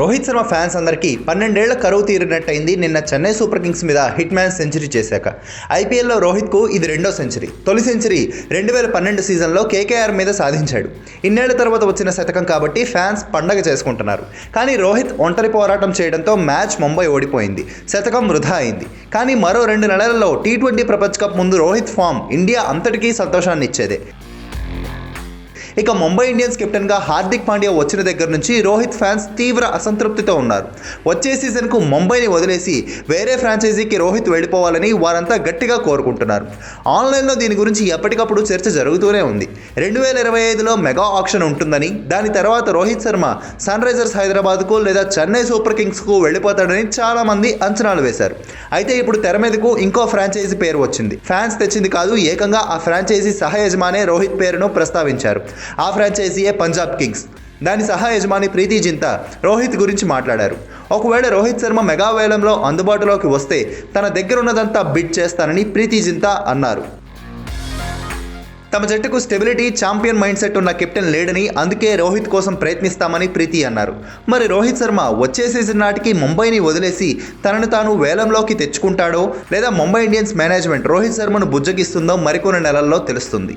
Rohit Sharma fans అందరికీ పన్నెండేళ్ళ కరువు తీరినట్టయింది నిన్న చెన్నై సూపర్ కింగ్స్ మీద హిట్ మ్యాన్ సెంచరీ చేశాక. ఐపీఎల్లో రోహిత్కు ఇది రెండో సెంచరీ. తొలి సెంచరీ రెండు వేల పన్నెండు సీజన్లో కేకేఆర్ మీద సాధించాడు. ఇన్నేళ్ళ తర్వాత వచ్చిన శతకం కాబట్టి ఫ్యాన్స్ పండగ చేసుకుంటున్నారు. కానీ రోహిత్ ఒంటరి పోరాటం చేయడంతో మ్యాచ్ ముంబై ఓడిపోయింది. శతకం వృధా అయింది. కానీ మరో రెండు నెలలలో టీ ట్వంటీ ప్రపంచ కప్ ముందు రోహిత్ ఫామ్ ఇండియా అంతటికీ సంతోషాన్ని ఇచ్చేదే ఇక ముంబై ఇండియన్స్ కెప్టెన్గా హార్దిక్ పాండ్యా వచ్చిన దగ్గర నుంచి రోహిత్ ఫ్యాన్స్ తీవ్ర అసంతృప్తితో ఉన్నారు. వచ్చే సీజన్కు ముంబైని వదిలేసి వేరే ఫ్రాంచైజీకి రోహిత్ వెళ్ళిపోవాలని వారంతా గట్టిగా కోరుకుంటున్నారు. ఆన్లైన్లో దీని గురించి ఎప్పటికప్పుడు చర్చ జరుగుతూనే ఉంది. రెండు వేల ఇరవై ఐదులో మెగా ఆప్షన్ ఉంటుందని దాని తర్వాత రోహిత్ శర్మ సన్ రైజర్స్ హైదరాబాద్కు లేదా చెన్నై సూపర్ కింగ్స్కు వెళ్ళిపోతాడని చాలామంది అంచనాలు వేశారు. అయితే ఇప్పుడు తెర మీదకు ఇంకో ఫ్రాంచైజీ పేరు వచ్చింది. ఫ్యాన్స్ తెచ్చింది కాదు ఏకంగా ఆ ఫ్రాంచైజీ సహ యజమానే రోహిత్ పేరును ప్రస్తావించారు. ఆ ఫ్రాంచైజీయే పంజాబ్ కింగ్స్. దాని సహా యజమాని ప్రీతి జింతా రోహిత్ గురించి మాట్లాడారు. ఒకవేళ రోహిత్ శర్మ మెగా వేలంలో అందుబాటులోకి వస్తే తన దగ్గర ఉన్నదంతా చేస్తానని ప్రీతి జింతా అన్నారు. తమ జట్టుకు స్టెబిలిటీ ఛాంపియన్ మైండ్ సెట్ ఉన్న కెప్టెన్ లేడని అందుకే రోహిత్ కోసం ప్రయత్నిస్తామని ప్రీతి అన్నారు. మరి రోహిత్ శర్మ వచ్చే సీజన్ నాటికి ముంబైని వదిలేసి తనను తాను వేలంలోకి తెచ్చుకుంటాడో లేదా ముంబై ఇండియన్స్ మేనేజ్మెంట్ రోహిత్ శర్మను బుజ్జగిస్తుందో మరికొన్ని నెలల్లో తెలుస్తుంది.